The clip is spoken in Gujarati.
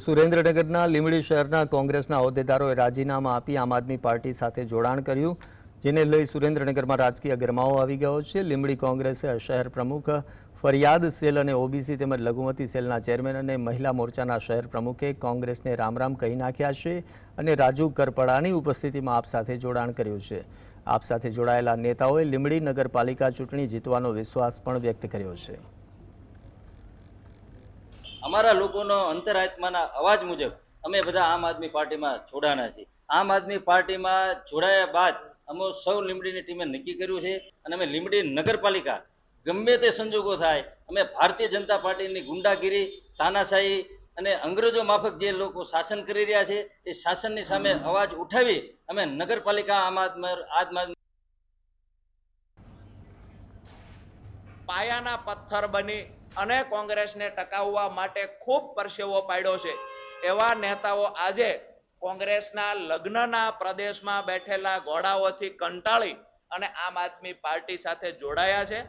સુરેન્દ્રનગરના લીંબડી શહેરના કોંગ્રેસના હોદ્દેદારોએ રાજીનામા આપી આમ આદમી પાર્ટી સાથે જોડાણ કર્યું, જેને લઈ સુરેન્દ્રનગરમાં રાજકીય ગરમાવો આવી ગયો છે. લીંબડી કોંગ્રેસે શહેર પ્રમુખ ફરિયાદ સેલ અને ઓબીસી તેમજ લઘુમતી સેલના ચેરમેન અને મહિલા મોરચાના શહેર પ્રમુખે કોંગ્રેસને રામરામ કહી નાખ્યા છે અને રાજુ કરપડાની ઉપસ્થિતિમાં આપ સાથે જોડાણ કર્યું છે. આપ સાથે જોડાયેલા નેતાઓએ લીંબડી નગરપાલિકા ચૂંટણી જીતવાનો વિશ્વાસ પણ વ્યક્ત કર્યો છે. અમારા લોકોનો અંતરાત્માના અવાજ મુજબ અમે બધા આમ આદમી પાર્ટીમાં જોડાના છીએ. આમ આદમી પાર્ટીમાં જોડાયા બાદ અમે સૌ લીમડીની ટીમે નક્કી કર્યું છે અને અમે લીંબડી નગરપાલિકા ગમે તે સંજોગો થાય, અમે ભારતીય જનતા પાર્ટીની ગુંડાગીરી, તાનાશાહી અને અંગ્રેજો માફક જે લોકો શાસન કરી રહ્યા છે, એ શાસનની સામે અવાજ ઉઠાવી અમે નગરપાલિકા આમ આદમી પાયાના પથ્થર બની અને કોંગ્રેસને ટકાવવા માટે ખૂબ પરસેવો પાડ્યો છે. એવા નેતાઓ આજે કોંગ્રેસના લગ્નના પ્રદેશમાં બેઠેલા ઘોડાઓથી કંટાળી અને આમ આદમી પાર્ટી સાથે જોડાયા છે.